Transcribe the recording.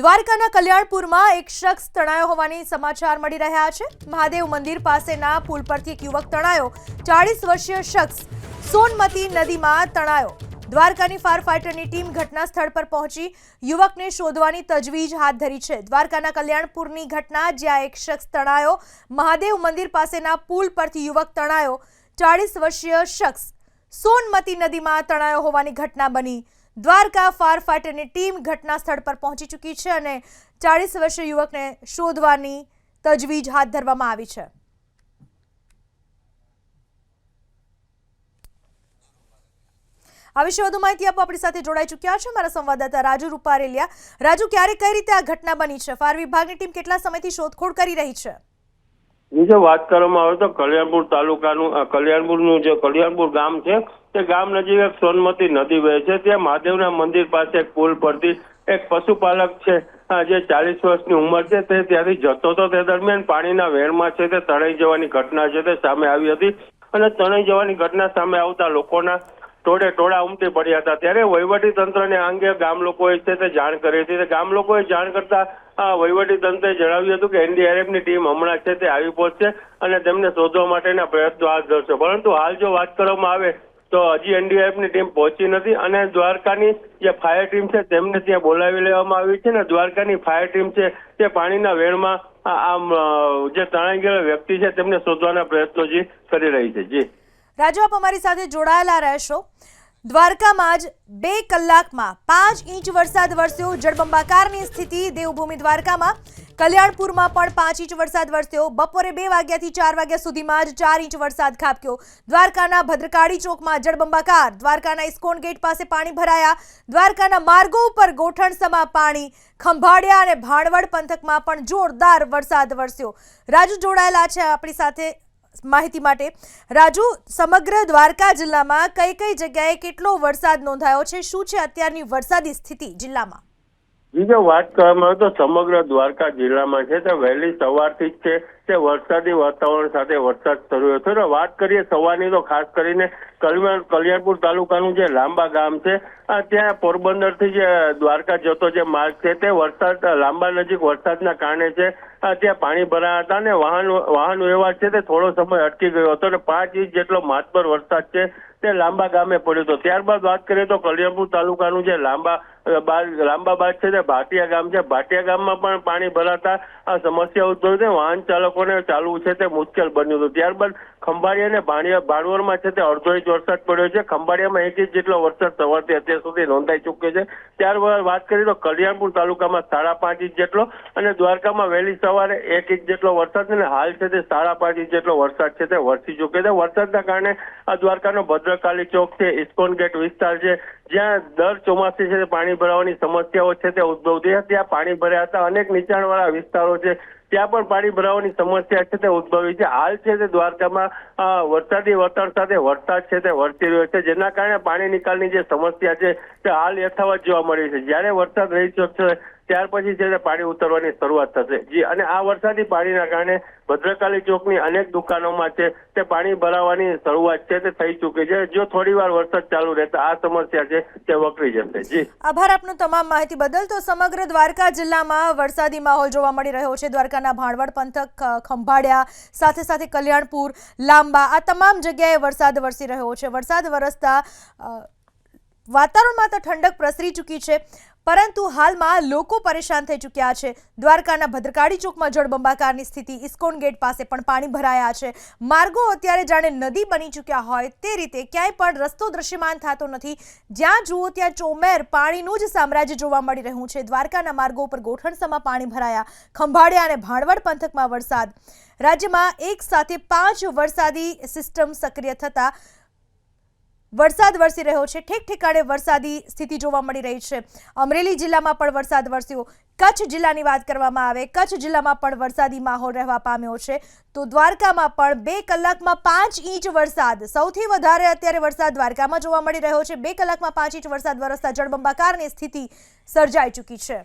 દ્વારકાના કલ્યાણપુરમાં એક શખ્સ તણાયો હોવાની સમાચાર મળી રહ્યા છે. મહાદેવ મંદિર પાસેના પુલ પરથી એક યુવક તણાયો. ચાળીસ વર્ષીય શખ્સ સોનમતી નદીમાં તણાયો. દ્વારકાની ફાયર ફાઈટરની ટીમ ઘટના સ્થળ પર પહોંચી. યુવકને શોધવાની તજવીજ હાથ ધરી છે. દ્વારકાના કલ્યાણપુરની ઘટના જ્યાં એક શખ્સ તણાયો. મહાદેવ મંદિર પાસેના પુલ પરથી યુવક તણાયો. ચાળીસ વર્ષીય શખ્સ સોનમતી નદીમાં તણાયો હોવાની ઘટના બની. દ્વારકા ફાયર ફાઈટરની ટીમ ઘટના સ્થળ પર પહોંચી ચૂકી છે અને ચાળીસ વર્ષીય યુવકને શોધવાની તજવીજ હાથ ધરવામાં આવી છે. આ વિશે વધુ માહિતી આપવા આપણી સાથે જોડાઈ ચૂક્યા છે મારા સંવાદદાતા રાજુ રૂપારેલિયા. રાજુ, ક્યારે કઈ રીતે આ ઘટના બની છે? ફાયર વિભાગની ટીમ કેટલા સમયથી શોધખોળ કરી રહી છે? બીજો વાત કરવામાં આવે તો કલ્યાણપુર તાલુકાનું કલ્યાણપુરનું જે કલ્યાણપુર ગામ છે, તે ગામ નજીક એક સોનમતી નદી વહે છે. ત્યાં મહાદેવના મંદિર પાસે એક પુલ પરથી એક પશુપાલક છે જે ચાલીસ વર્ષની ઉંમર છે, તે ત્યાંથી જતો હતો. તે દરમિયાન પાણીના વેરમાં છે, તે તણાઈ જવાની ઘટના છે, તે સામે આવી હતી. અને તણાઈ જવાની ઘટના સામે આવતા લોકોના ટોળે ટોળા ઉમટી પડ્યા હતા. ત્યારે વહીવટી તંત્રને આ અંગે ગામ લોકોએ છે તે જાણ કરી હતી. ગામ લોકોએ જાણ કરતા વહીવટી તંત્રે જણાવ્યું હતું કે એનડીઆરએફની ટીમ હમણાં છે તે આવી પહોંચશે અને તેમને શોધવા માટેના પ્રયત્નો હાથ ધરશે. પરંતુ હાલ જો વાત કરવામાં આવે તો હજી એનડીઆરએફની ટીમ પહોંચી નથી અને દ્વારકાની જે ફાયર ટીમ છે તેમને ત્યાં બોલાવી લેવામાં આવી છે ને દ્વારકાની ફાયર ટીમ છે તે પાણીના વેણમાં આ- જે તણાઈ ગયેલા વ્યક્તિ છે તેમને શોધવાના પ્રયત્નો જે કરી રહી છે. જી. રાજુ, આપ અમારી સાથે જોડાયેલા રહેશો. દ્વારકામાં જ બે કલાકમાં પાંચ ઇંચ વરસાદ વરસ્યો. જળબંબાકારની સ્થિતિ, દેવભૂમિ દ્વારકામાં. કલ્યાણપુરમાં પણ પાંચ ઇંચ વરસાદ વરસ્યો. બપોરે બે વાગ્યાથી ચાર વાગ્યા સુધીમાં જ ચાર ઇંચ વરસાદ ખાબક્યો. દ્વારકાના ભદ્રકાળી ચોકમાં જળબંબાકાર. દ્વારકાના ઇસ્કોન ગેટ પાસે પાણી ભરાયા. દ્વારકાના માર્ગો ઉપર ગોઠણસમા પાણી ખંભાળિયા અને ભાણવડ પંથકમાં પણ જોરદાર વરસાદ વરસ્યો. રાજુ, જોડાયેલા છે આપણી સાથે માહિતી માટે રાજુ, સમગ્ર દ્વારકા જિલ્લામાં કઈ કઈ જગ્યાએ કેટલો વરસાદ નોંધાયો છે? શું છે અત્યારની વરસાદી સ્થિતિ જિલ્લામાં? બીજો વાત કરવામાં આવે તો સમગ્ર દ્વારકા જિલ્લામાં છે તે વહેલી સવારથી જ છે તે વરસાદી વાતાવરણ સાથે વરસાદ શરૂ થયો છે. વાત કરીએ સવારની, તો ખાસ કરીને કલ્યાણ કલ્યાણપુર તાલુકાનું જે લાંબા ગામ છે ત્યાં પોરબંદરથી જે દ્વારકા જતો જે માર્ગ છે, તે વરસાદ, લાંબા નજીક વરસાદના કારણે છે ત્યાં પાણી ભરાયા હતા અને વાહન વાહન વ્યવહાર છે તે થોડો સમય અટકી ગયો હતો અને પાંચ ઇંચ જેટલો માતબર વરસાદ છે. તે લાંબા ગામે પડ્યો હતો. ત્યારબાદ વાત કરીએ તો કલ્યાણપુર તાલુકાનું જે લાંબા અ, બાદ લાંબા બાદ છે તે ભાટિયા ગામ છે. ભાટિયા ગામમાં પણ પાણી ભરાતા આ સમસ્યા ઉદ્ભવી છે. વાહન ચાલકોને ચાલવું છે તે મુશ્કેલ બન્યું હતું. ત્યારબાદ ખંભાળિયા અને ભાણિયા ભાણવરમાં છે તે અડધો ઇંચ વરસાદ પડ્યો છે. ખંભાળિયામાં એક ઇંચ જેટલો વરસાદ સવારથી અત્યાર સુધી નોંધાઈ ચૂક્યો છે. ત્યારબાદ વાત કરીએ તો કલ્યાણપુર તાલુકામાં સાડા પાંચ ઇંચ જેટલો અને દ્વારકામાં વહેલી સવારે એક ઇંચ જેટલો વરસાદ અને હાલ છે તે સાડા પાંચ ઇંચ જેટલો વરસાદ છે તે વરસી ચૂક્યો છે. વરસાદના કારણે આ દ્વારકાનો ભદ્રકાલી ચોક છે, ઇસ્કોન ગેટ વિસ્તાર છે. જ્યાં દર ચોમાસે છે પાણી ભરાવાની સમસ્યાઓ છે તે ઉદભવતી હતી. ત્યાં પાણી ભર્યા હતા. અનેક નીચાણવાળા વિસ્તારો છે. ત્યાં પણ પાણી ભરાવાની સમસ્યા છે તે ઉદ્ભવી છે. હાલ છે તે દ્વારકામાં વરસાદી વાતાવરણ સાથે વરસાદ છે તે વરસી રહ્યો છે. જેના કારણે પાણી નિકાલની જે સમસ્યા છે તે હાલ યથાવત જોવા મળી છે. જ્યારે વરસાદ રહી શકશે ત્યાર પછી છે પાણી ઉતરવાની શરૂઆત થશે. જી, અને આ વરસાદી પાણીના કારણે ભદ્રકાલી ચોકની અનેક દુકાનોમાં છે તે પાણી ભરાવાની શરૂઆત છે તે થઈ ચૂકી છે. જો થોડી વાર વરસાદ ચાલુ રહેતા આ સમસ્યા છે તે વકરી જશે. જી. આભાર આપનો તમામ માહિતી બદલ. તો સમગ્ર દ્વારકા જિલ્લામાં વરસાદી માહોલ જોવા મળી રહ્યો છે. દ્વારકાના ભાણવડ, પંથક ખંભાળિયા, સાથે સાથે કલ્યાણપુર, લાંબા, આ તમામ જગ્યાએ વરસાદ વરસી રહ્યો છે. વરસાદ વરસતા વાતાવરણમાં તો ઠંડક પ્રસરી ચૂકી છે. પરંતુ હાલમાં લોકો પરેશાન થઈ ચૂક્યા છે. દ્વારકાના ભદ્રકાળી ચોકમાં જળબંબાકારની સ્થિતિ, ઇસ્કોન ગેટ પાસે પણ પાણી ભરાયા છે. માર્ગો અત્યારે જાણે નદી બની ચૂક્યા હોય તે રીતે ક્યાંય પણ રસ્તો દ્રશ્યમાન થતો નથી. જ્યાં જુઓ ત્યાં ચોમેર પાણીનું જ સામ્રાજ્ય જોવા મળી રહ્યું છે. દ્વારકાના માર્ગો ઉપર ગોઠણસમાં પાણી ભરાયા. ખંભાળિયા અને ભાણવડ પંથકમાં વરસાદ. રાજ્યમાં એક સાથે પાંચ વરસાદી સિસ્ટમ સક્રિય થતા વરસાદ વરસી રહ્યો છે. ઠેક ઠેકાણે વરસાદી સ્થિતિ જોવા મળી રહી છે. અમરેલી જિલ્લામાં પણ વરસાદ વરસ્યો. કચ્છ જિલ્લાની વાત કરવામાં આવે, કચ્છ જિલ્લામાં પણ વરસાદી માહોલ રહેવા પામ્યો છે. તો દ્વારકામાં પણ બે કલાકમાં પાંચ ઇંચ વરસાદ. સૌથી વધારે અત્યારે વરસાદ દ્વારકામાં જોવા મળી રહ્યો છે. બે કલાકમાં પાંચ ઇંચ વરસાદ વરસતા જળબંબાકારની સ્થિતિ સર્જાઈ ચૂકી છે.